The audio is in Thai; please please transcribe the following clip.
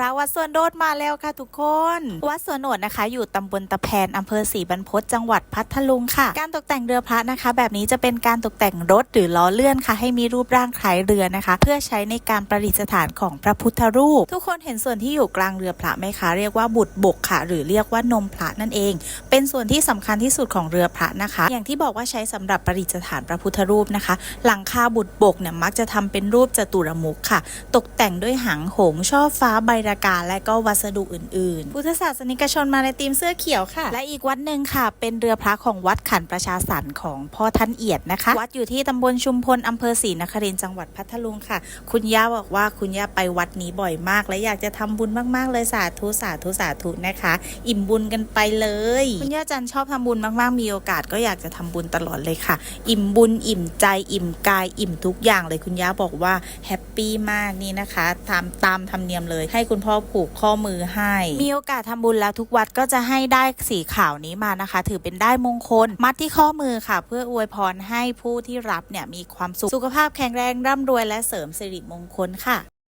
ระวัดสวนโดดมาแล้วค่ะทุกคน วัดสวนโดดนะคะ อยู่ตำบลตะแพนอำเภอศรีบรรพตจังหวัดพัทลุงค่ะ การตกแต่งเรือพระนะคะ แบบนี้จะเป็นการตกแต่งรถหรือล้อเลื่อนค่ะ ให้มีรูปร่างคล้ายเรือนะคะ เพื่อใช้ในการประดิษฐานของพระพุทธรูป ทุกคนเห็นส่วนที่อยู่กลางเรือพระไหมคะ เรียกว่าบุตรบกค่ะ หรือเรียกว่านมพระนั่นเอง เป็นส่วนที่สำคัญที่สุดของเรือพระนะคะ อย่างที่บอกว่าใช้สำหรับประดิษฐานพระพุทธรูปนะคะ หลังคาบุตรบกเนี่ยมักจะทำเป็นรูปจตุรมุขค่ะ ตกแต่งด้วยหางหงช่อฟ้าใบรากาและก็วัสดุอื่นๆ พุทธศาสนิกชนมาในธีมเสื้อเขียวค่ะ และอีกวัดหนึ่งค่ะ เป็นเรือพระของวัดขันประชาสรรของพ่อท่านเอียดนะคะ วัดอยู่ที่ตำบลชุมพลอำเภอศรีนครินทร์จังหวัดพัทลุงค่ะ คุณย่าบอกว่าคุณย่าไปวัดนี้บ่อยมาก และอยากจะทำบุญมากๆเลยสาธุสาธุสาธุนะคะ อิ่มบุญกันไปเลยคุณย่าจันชอบทำบุญมากๆ มีโอกาสก็อยากจะทำบุญตลอดเลยค่ะ อิ่มบุญอิ่มใจอิ่มกายอิ่มทุกอย่างเลยคุณย่าบอกว่าแฮปปี้มากนี่นะคะตามตามธรรมเนียมเลย ให้คุณพ่อผูกข้อมือให้ มีโอกาสทำบุญแล้วทุกวัดก็จะให้ได้สีขาวนี้มานะคะ ถือเป็นได้มงคล มัดที่ข้อมือค่ะ เพื่ออวยพรให้ผู้ที่รับเนี่ยมีความสุขสุขภาพแข็งแรงร่ำรวยและเสริมสิริมงคลค่ะ